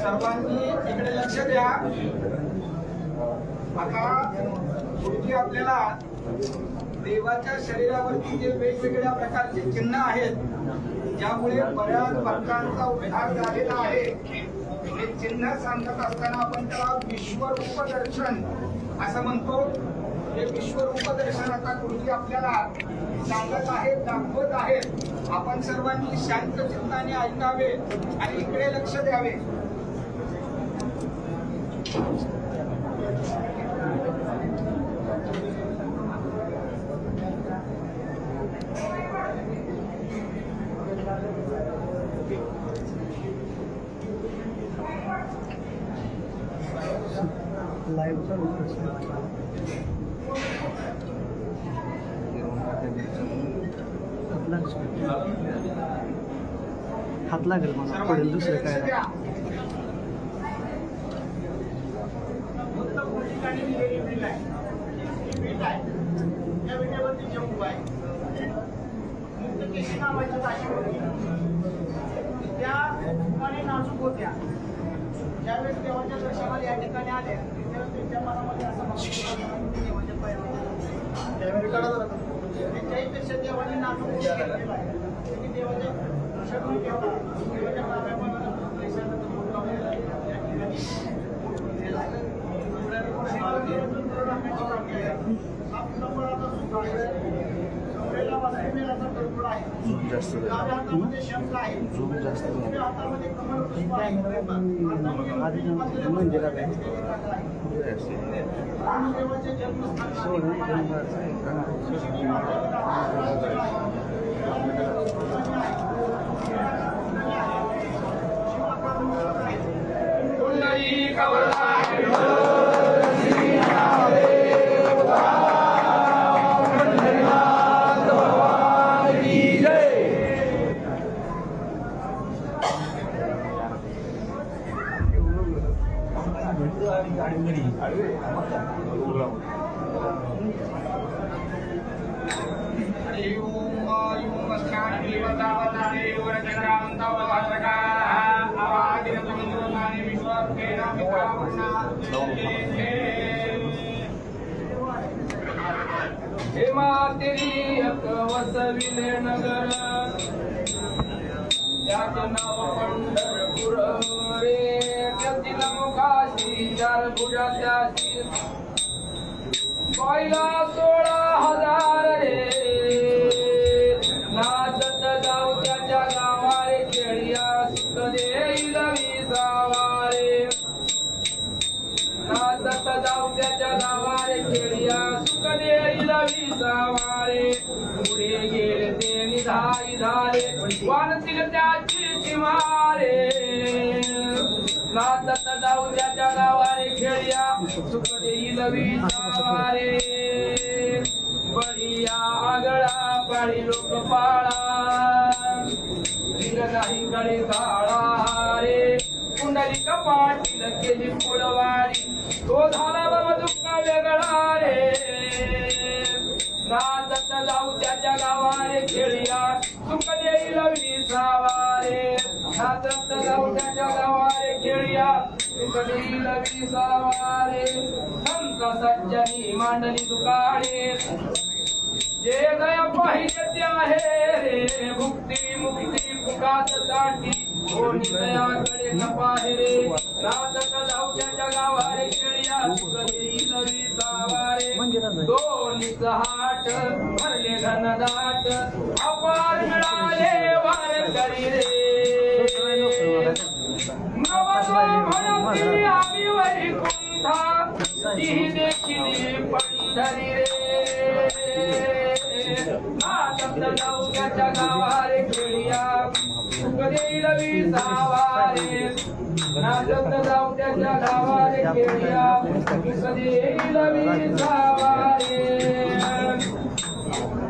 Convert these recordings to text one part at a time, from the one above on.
सर्वांनी इकडे लक्ष द्या. आता पूर्वी आपल्याला देवाच्या शरीरावरती जे वेगवेगळ्या प्रकारचे चिन्ह आहेत ज्यामुळे बऱ्याच भक्तांचा उद्धार झालेला आहे. हे चिन्ह सांगत असताना आपण त्याला विश्वरूप दर्शन असं म्हणतो. हे विश्वरूप दर्शन आता कृती आपल्याला सांगत आहेत दाखवत आहेत. आपण सर्वांनी शांत चित्ताने ऐकावे आणि इकडे लक्ष द्यावे. लाईव्हचा प्रश्न हात लागेल मला. पडेल दुसरं काय? त्या नाजूक होत्या ज्यावेळेस देवाच्या दर्शनाला या ठिकाणी आल्या त्यावेळेस त्यांच्या मनामध्ये असं त्यांच्याही पेक्षा देवाने होऊ घेतलेला आहे. त्यांनी देवाच्या ठेवला. देवाच्या तो मोठा. या ठिकाणी जास्त आहे. जास्त मंदिरात आहे. त्याचे नाव विचारे बढिया आगळा पाळी लोक पाळा. नाही कडे काळा रे कुंडली कपाटील केली फुलवारी. तो झाला बाबा दुःख वेगळा रे. नाचत जाऊ त्याच्या गावारे खेळिया सुख देईल विसावारे नाचत जाऊ त्याच्या गावारे खेळिया सुख देईल विसावारे सज्जनी मांडली दुकाने. जे गया पाहिजे ते आहे रे. भुक्ती मुक्ती फुकात साठी कोणी दयाकडे नपाहे रे. नाचत जाऊच्या जगावारे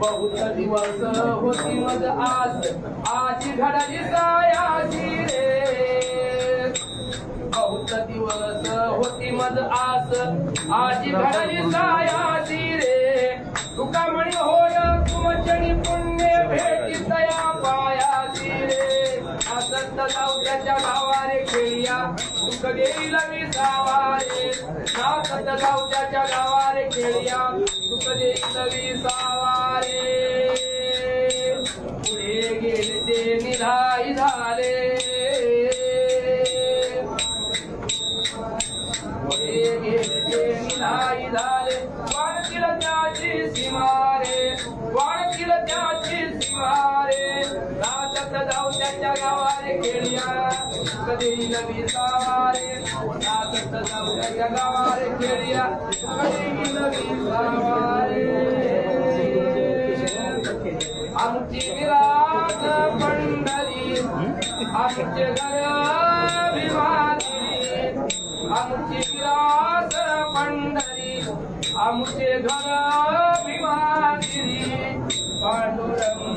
बहुत दिवस होती मज आज आजी घडली सायाची रे. बहुत दिवस होती मज आज आजी घडली सायाची रे. तुका म्हणी होय तुमच्या पुण्य भेटी तया. असंत जाऊ गावारे खेळिया. सुख देईल विसावारे नाचत जाऊ त्याच्या गावारे खेळिया. सुख देईल विसावारे पुढे गेले ते निधाई झाले. पुढे गेले ते निधाई झाले. वाढतील त्याची सीमारे वाढतील त्याची सीमारे नाचत त्याच्या गावाने खेळिया कधी नवी सावारे नाचत जाऊ त्याच्या गावाने खेळिया कधी नवी सावारे। आमची विराट पंढरी आमचे घर विवादी आमची विराट पंढरी आमचे घर विवादी पांडुरंग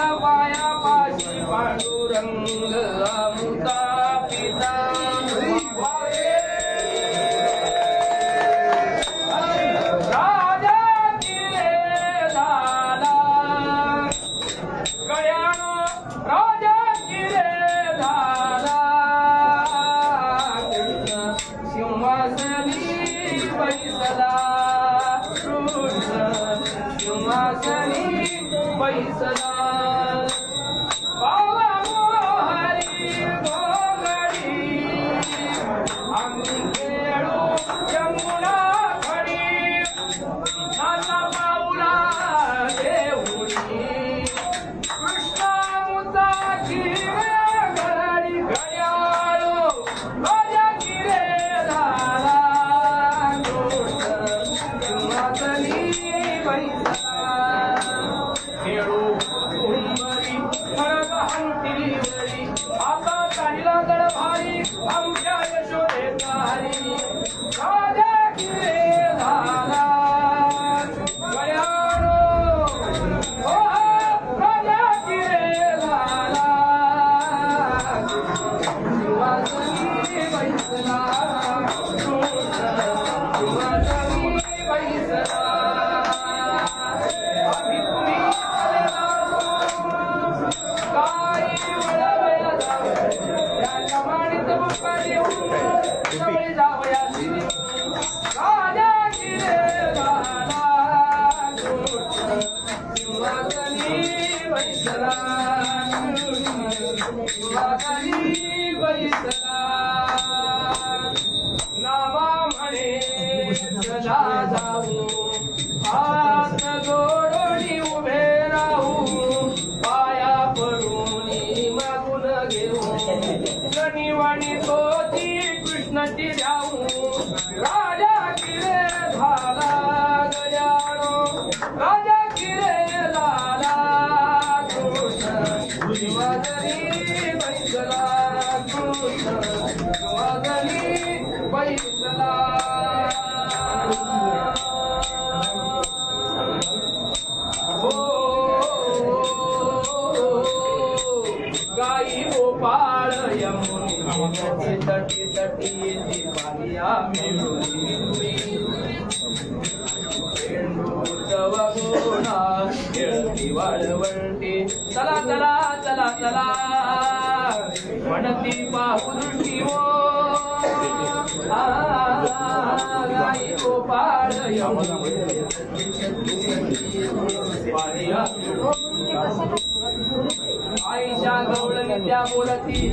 आवदिला पाया पाशी पांडुरंग खेळती वाळवंटी चला चला चला चला. म्हणती पाहू ओ. हो आ, गाई गोपाळ आईच्या गवळणी त्या बोलती.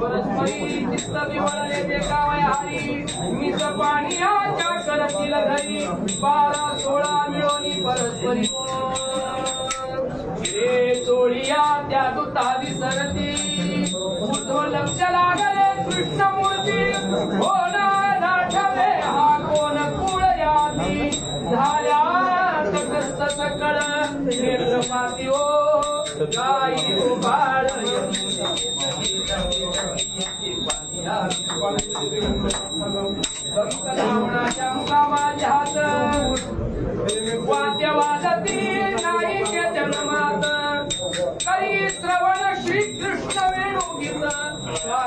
परस्परी चित्त विवळले ते काय हरी. मी पाणी आच्या करतील घरी. बारा सोळा मिळवणी परस्परी चोळिया त्या दुता विसरती मुठो लक्ष लागले कृष्णमूर्ती. हो ना हा कोण कुळ यादी झाल्या सकळ निर्माती हो गाई गोपाळ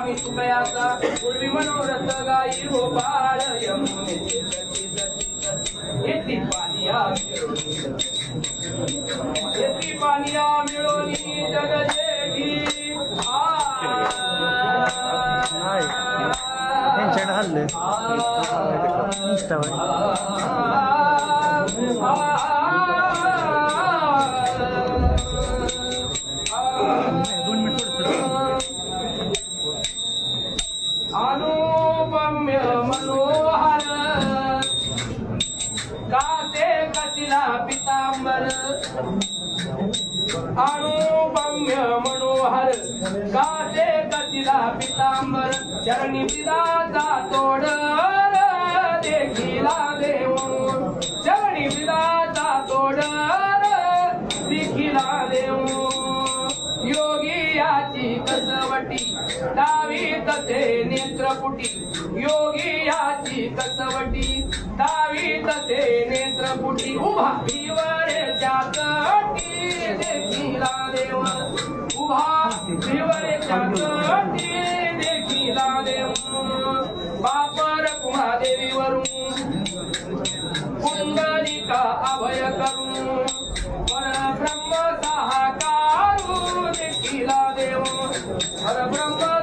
विस्मयाचा पूर्वी मनोरथ गाई हो बाळ गती कसिला पितांबर चरणी पिदाचा तोड देखिला देव चरणी पिदाचा तोड देखिला देव योगी याची कसवटी डावी तसे नेत्रपुटी योगी याची कसवटी डावी तसे नेत्रपुटी उभा भिवरे उभा देव कुंडलिका अभय करू परब्रह्म साकारू देखिला देव परब्रह्म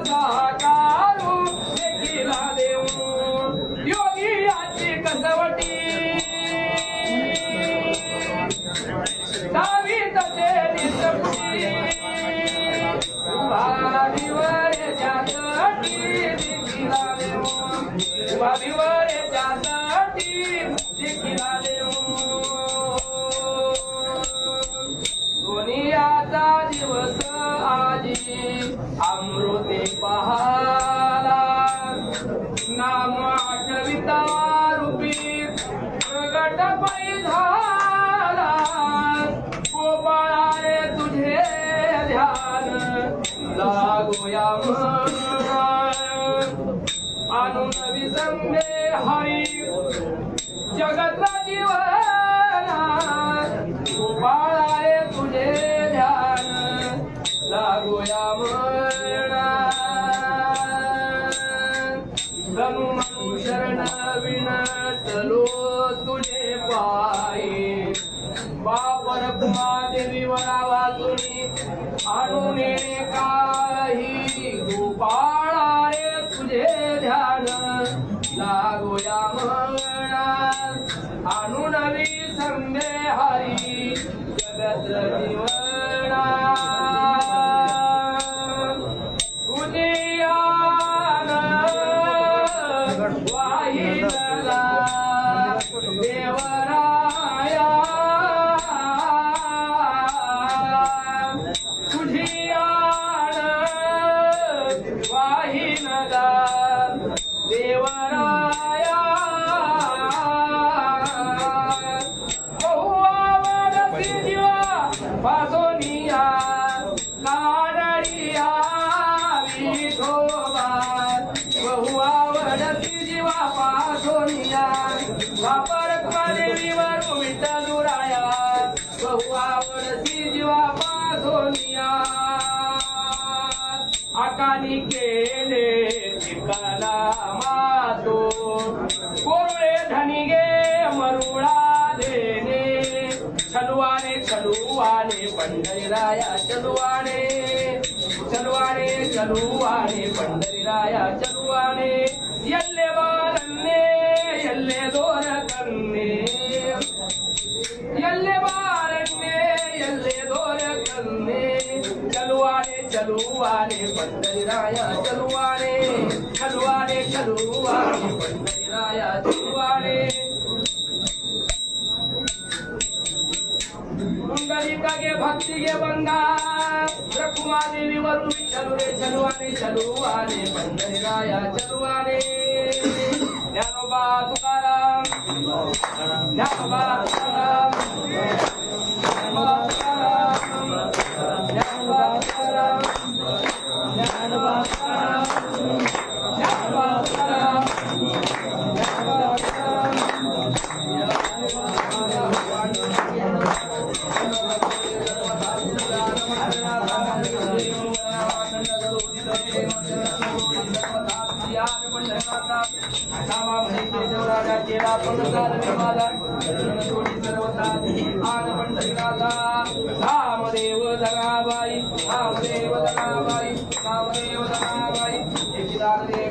शरण विनलो तुझे पाये बापर देवी वरावा तुझे पंढरीराया चलुवाणे चलुवाणे चलुवाणे पंढरीराया चलुवाणे पुंडलिकागे भक्तिगे बंगा रखुमा देवी वरु चलु रे चलुवाने चलुवाने पंढरीराया चलुवाने. ज्ञानोबा तुकाराम. ज्ञानोबा तुकाराम.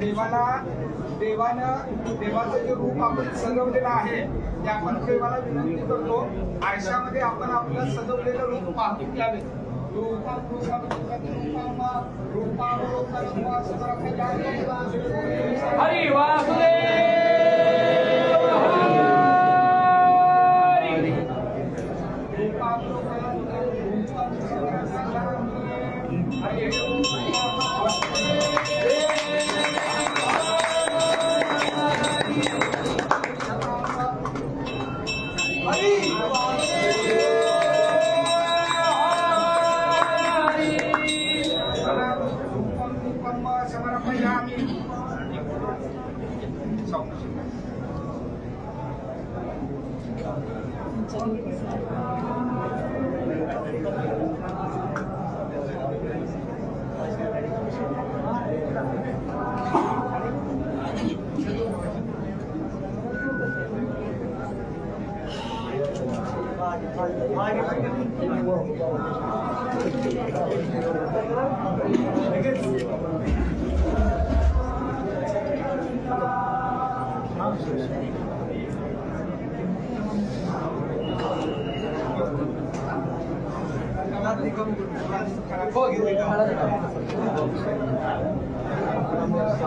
देवाला देवानं देवाचं जे रूप आपण सजवलेलं आहे ते आपण देवाला विनंती करतो. आयुष्यामध्ये आपण आपलं सजवलेलं रूप पाहतो. यावे हरी वासुदेव!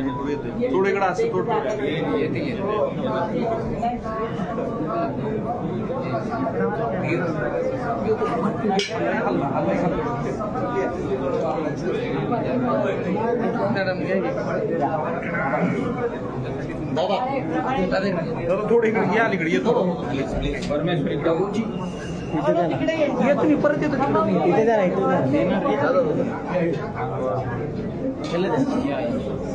थोडं इकडं असं थोडं थोडं इकडे या इकडे येतो या तुम्ही परत येतो इथे जा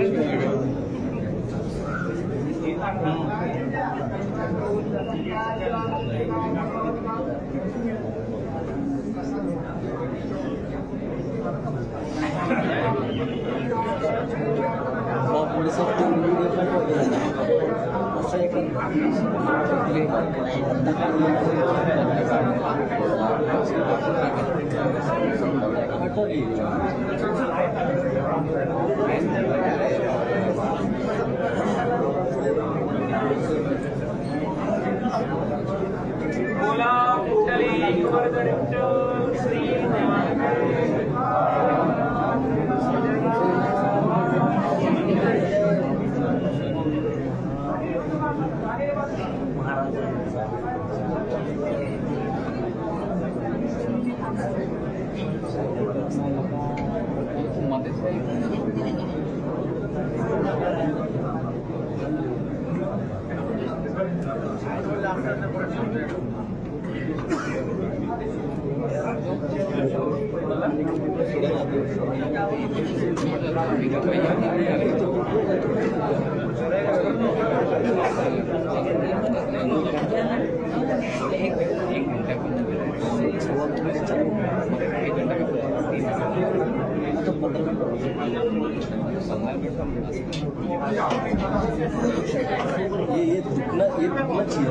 Cái Hola, Gracias. ये ये घुटना ये घुटना चाहिए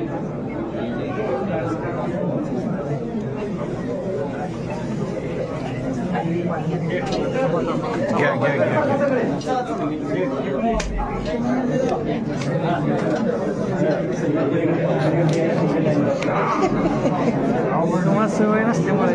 घ्या घ्या घ्या. तुम्हाला सवय नसल्यामुळे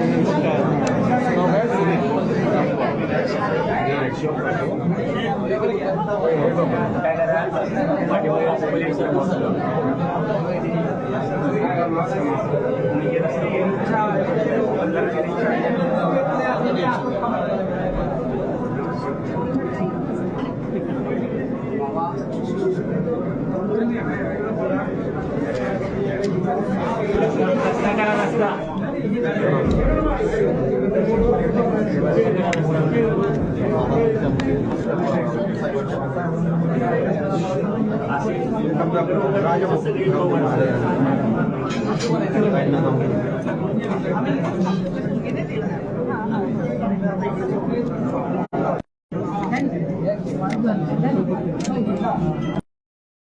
राजा Thank you.